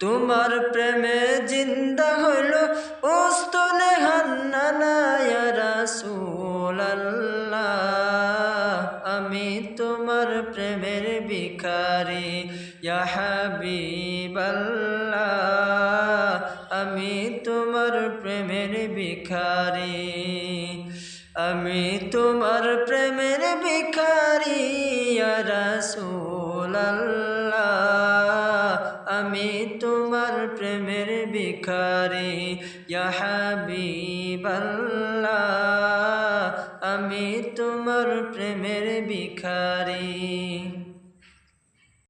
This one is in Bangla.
তোমার প্রেমে জিন্দা হইল ওস্তনে হান্নানা রাসূলুল্লাহ আমি তোমার প্রেমের ভিখারি, ইয়া হাবিবাল্লাহ। আমি তোমার প্রেমের ভিখারি, আমি তোমার প্রেমের ভিখারি, ইয়া রাসূলুল্লাহ। আমি ভিখারি ইয়া হাবিবাল্লাহ আমি তোমার প্রেমের ভিখারি।